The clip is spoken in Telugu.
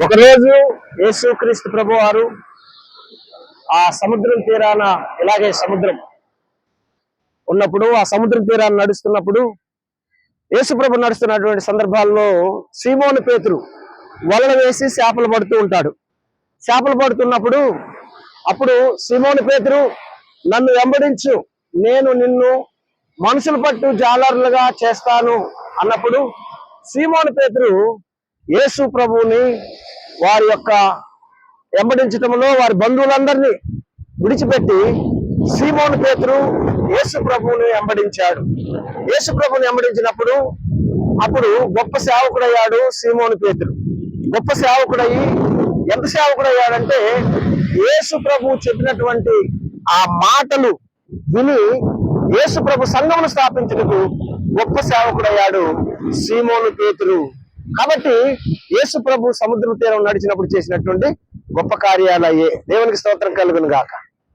ఒకరోజు యేసుక్రీస్తు ప్రభు వారు ఆ సముద్రం తీరాన ఇలాగే సముద్రం ఉన్నప్పుడు ఆ సముద్రం తీరాన నడుస్తున్నప్పుడు యేసుప్రభు నడుస్తున్నటువంటి సందర్భాల్లో సీమోను పేతురు వలన వేసి చేపలు పడుతూ ఉంటాడు. చేపలు పడుతున్నప్పుడు అప్పుడు సీమోను పేతురు నన్ను వెంబడించు నేను నిన్ను మనుషుల పట్టు జాలర్లుగా చేస్తాను అన్నప్పుడు సీమోను పేతురు యేసు ప్రభువుని వారి యొక్క వెంబడించటంలో వారి బంధువులందరినీ విడిచిపెట్టి సీమోను పేతురు యేసు ప్రభువుని వెంబడించాడు. యేసు ప్రభుని వెంబడించినప్పుడు అప్పుడు గొప్ప సేవకుడయ్యాడు సీమోను పేతురు. గొప్ప సేవకుడయ్యి ఎంత సేవకుడయ్యాడంటే యేసు ప్రభు చెప్పినటువంటి ఆ మాటలు విని యేసు ప్రభు సంఘమును స్థాపించుటకు గొప్ప సేవకుడయ్యాడు సీమోను పేతురు. కాబట్టి యేసు ప్రభు సముద్ర తీరం నడిచినప్పుడు చేసినటువంటి గొప్ప కార్యాలయ్యే దేవునికి స్తోత్రం కలుగును గాక